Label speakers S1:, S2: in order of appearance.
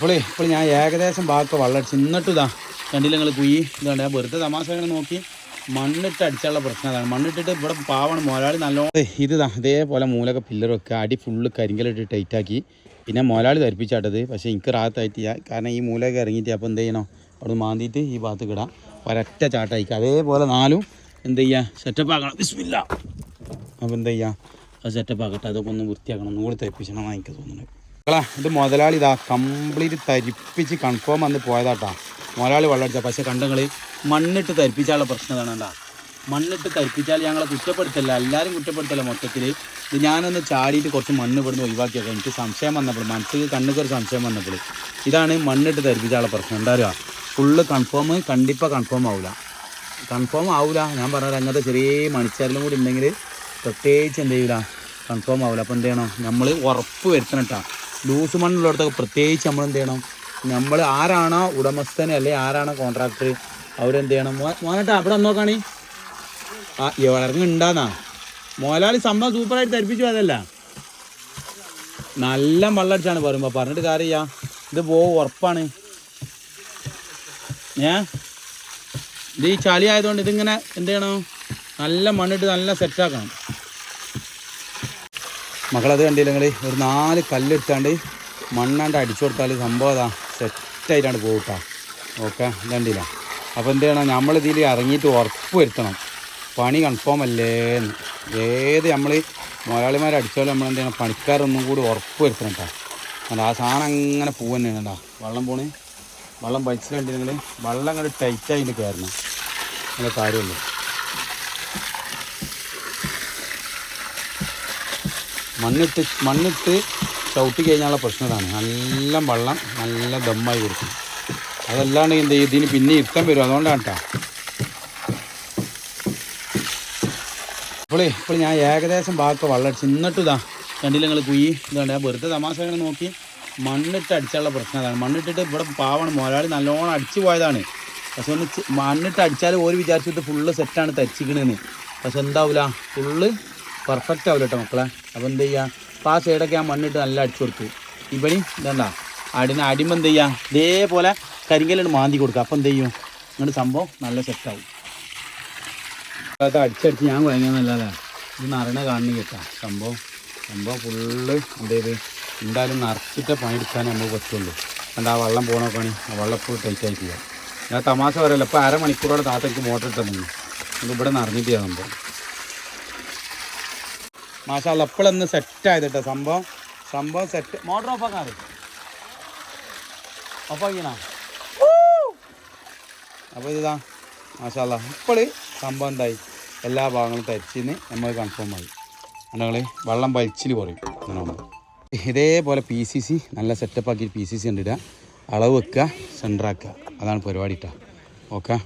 S1: ഇപ്പോളേ ഇപ്പോൾ ഞാൻ ഏകദേശം ബാക്കി വള്ളടിച്ച് എന്നിട്ട് ഇതാ കണ്ടില്ല നിങ്ങൾ കുയി? ഇതാണ്ട് ഞാൻ വെറുതെ തമാശ നോക്കി മണ്ണിട്ട് അടിച്ചാലുള്ള പ്രശ്നം അതാണ്. മണ്ണിട്ടിട്ട് ഇവിടെ പാവണം മുതലാളി നല്ലോണം. ഇത് ഇതേപോലെ മൂലൊക്കെ പില്ലർ വെക്കുക അടി ഫുള്ള് കരിങ്കലിട്ട് ടൈറ്റാക്കി പിന്നെ മുതലാളി ധരിപ്പിച്ചാട്ടത് പക്ഷേ എനിക്ക് റാത്തായിട്ട് കാരണം ഈ മൂലയൊക്കെ ഇറങ്ങിയിട്ട് അപ്പോൾ എന്ത് ചെയ്യണം? അവിടെ മാന്തിയിട്ട് ഈ ഭാഗത്ത് കിടാം ഒരൊറ്റ ചാട്ടയക്കുക അതേപോലെ നാലും എന്ത് ചെയ്യുക സെറ്റപ്പ് ആക്കണം. ബിസ്മില്ല. അപ്പോൾ എന്ത് ചെയ്യുക അത് സെറ്റപ്പ് ആക്കട്ടെ. അതൊക്കെ ഒന്ന് വൃത്തിയാക്കണം. ഒന്നുകൂടി തരിപ്പിച്ചണമെന്നാണ് എനിക്ക് തോന്നുന്നത്. മക്കളെ ഇത് മുതലാളി ഇതാ കംപ്ലീറ്റ് തരിപ്പിച്ച് കൺഫേം വന്ന് പോയതാട്ടാ. മുതലാളി വെള്ളമടിച്ച പക്ഷേ കണ്ടങ്ങൾ മണ്ണിട്ട് തരിപ്പിച്ചാലുള്ള പ്രശ്നം ഇതാണ് മണ്ണിട്ട് തരിപ്പിച്ചാൽ ഞങ്ങളെ കുറ്റപ്പെടുത്തല്ല. എല്ലാവരും കുറ്റപ്പെടുത്തല്ല മൊത്തത്തിൽ ഇത് ഞാനൊന്ന് ചാടിയിട്ട് കുറച്ച് മണ്ണ് ഇവിടുന്ന് ഒഴിവാക്കിയൊക്കെ. എനിക്ക് സംശയം വന്നപ്പോൾ മനസ്സിൽ കണ്ണുക്ക് സംശയം വന്നപ്പോൾ ഇതാണ് മണ്ണിട്ട് തരിപ്പിച്ചാലുള്ള പ്രശ്നം. എന്താ ഫുള്ള് കൺഫേം കണ്ടിപ്പോൾ കൺഫേം ആവില്ല കൺഫേം ആവില്ല ഞാൻ പറഞ്ഞത് അങ്ങനത്തെ ചെറിയ മണിച്ചാരിലും കൂടി ഉണ്ടെങ്കിൽ പ്രത്യേകിച്ച് എന്ത് ചെയ്യില്ല കൺഫേം ആവില്ല അപ്പോൾ എന്ത് ചെയ്യണം? നമ്മൾ ഉറപ്പ് വരുത്തണം കേട്ടോ. ലൂസ് മണ്ണുള്ളിടത്തൊക്കെ പ്രത്യേകിച്ച് നമ്മൾ എന്ത് ചെയ്യണം നമ്മൾ ആരാണോ ഉടമസ്ഥന് അല്ലെങ്കിൽ ആരാണോ കോൺട്രാക്ടർ അവരെന്ത് ചെയ്യണം? മോനട്ട അവിടെ നോക്കാണി. ആ ഉണ്ടാന്നാ മോലാളി സംഭവം സൂപ്പറായിട്ട് ധരിപ്പിച്ചു അതല്ല നല്ല വെള്ളടിച്ചാണ് പറയുമ്പോൾ പറഞ്ഞിട്ട് കാര്യമില്ല ഇത് പോവും ഉറപ്പാണ്. ഏ? ഇത് ഈ ചളി ആയതുകൊണ്ട് ഇതിങ്ങനെ എന്ത് ചെയ്യണം? നല്ല മണ്ണിട്ട് നല്ല സെറ്റാക്കണം മക്കളത് കണ്ടില്ല നിങ്ങൾ ഒരു നാല് കല്ലെടുത്താണ്ട് മണ്ണാണ്ട് അടിച്ചു കൊടുത്താൽ സംഭവം അതാ സെറ്റായിട്ടാണ് പോകട്ടാ ഓക്കെ കണ്ടില്ല? അപ്പോൾ എന്ത് ചെയ്യണം? നമ്മൾ ഇതിൽ ഇറങ്ങിയിട്ട് ഉറപ്പ് വരുത്തണം. പണി കൺഫേം അല്ലേ എന്ന്. ഏത് നമ്മൾ മുതലാളിമാർ അടിച്ചാലും നമ്മൾ എന്ത് ചെയ്യണം? പണിക്കാരൊന്നും കൂടി ഉറപ്പ് വരുത്തണം കേട്ടോ ആ സാധനം അങ്ങനെ പോവുന്നതാണ് കേട്ടോ വെള്ളം പോണ്. വെള്ളം പൈസ കണ്ടില്ലെങ്കിൽ വെള്ളം അങ്ങോട്ട് ടൈറ്റായിട്ട് കയറണം അങ്ങനെ കാര്യമുള്ളൂ മണ്ണിട്ട് മണ്ണിട്ട് ചവിട്ടി കഴിഞ്ഞാലുള്ള പ്രശ്നം ഇതാണ് നല്ല വെള്ളം നല്ല ദമ്മായി കൊടുക്കും അതല്ലാണ്ട് എന്ത് ചെയ്യും? ഇതിന് പിന്നെ ഇരുത്തം വരും. അതുകൊണ്ടാണ് കേട്ടോ ഇപ്പോൾ ഇപ്പോൾ ഞാൻ ഏകദേശം ബാക്കി വെള്ളമടിച്ച് എന്നിട്ട് ഇതാ കണ്ടില്ല നിങ്ങൾ കുയി? ഇതാണ്ട് ഞാൻ വെറുതെ തമാശ നോക്കി മണ്ണിട്ട് അടിച്ചാലുള്ള പ്രശ്നം അതാണ്. മണ്ണിട്ടിട്ട് ഇവിടെ പാവാണ് മുതലാളി നല്ലോണം അടിച്ചു പോയതാണ്. പക്ഷെ ഒന്ന് മണ്ണിട്ട് അടിച്ചാൽ ഒരു വിചാരിച്ചിട്ട് ഫുള്ള് സെറ്റാണ് തച്ചിക്കണെന്ന് പക്ഷെ എന്താവില്ല ഫുള്ള് പെർഫെക്റ്റ് ആവില്ല കേട്ടോ മക്കളെ. അപ്പോൾ എന്ത് ചെയ്യുക അപ്പോൾ ആ സൈഡൊക്കെ ആ മണ്ണിട്ട് നല്ല അടിച്ചു കൊടുത്തു ഇവിടെ ഇതെന്താ? അടിന് അടിമ എന്ത് ചെയ്യുക ഇതേപോലെ കരിങ്കല്ലിട്ട് മാന്തി കൊടുക്കുക അപ്പോൾ എന്ത് ചെയ്യും? ഇങ്ങോട്ട് സംഭവം നല്ല സെറ്റാവും അത് അടിച്ചടിച്ച് ഞാൻ കുഴങ്ങിയെന്നല്ലാതെ ഇത് നിറയണ കാണുന്ന കേട്ടാ. സംഭവം സംഭവം ഫുള്ള് എന്ത് ചെയ്ത്? എന്തായാലും നിറച്ചിട്ട് പണിയെടുക്കാൻ നമുക്ക് പറ്റുള്ളൂ. കണ്ട ആ വെള്ളം പോകണ പണി ആ വെള്ളം ഫുൾ ടൈറ്റ് ആയിട്ടില്ല ഞാൻ തമാശ പറയല്ല. ഇപ്പോൾ അരമണിക്കൂറോടെ താത്തക്ക് മോട്ടർ ഇട്ടതെന്ന് ഇത് ഇവിടെ നിറഞ്ഞിട്ട് സംഭവം. മാഷാല്ല എപ്പോഴൊന്ന് സെറ്റായത് കേട്ടോ സംഭവം. സംഭവം സെറ്റ്. മോട്ടർ ഓഫ് ആക്കാറ് ഓഫ് ആക്കിണോ? അപ്പോൾ ഇതാ മാഷാല്ല ഇപ്പോൾ സംഭവം എന്തായി? എല്ലാ ഭാഗങ്ങളും തരിച്ചിന്ന് നമ്മൾ കൺഫേം ആയി. ഞങ്ങൾ വെള്ളം വലിച്ചിൽ കുറയും ഇതേപോലെ പി സി സി നല്ല സെറ്റപ്പ് ആക്കി പി സി സി കണ്ടിടുക അളവ് വെക്കുക സെന്ററാക്കുക അതാണ് പരിപാടി കേട്ടോ ഓക്കെ?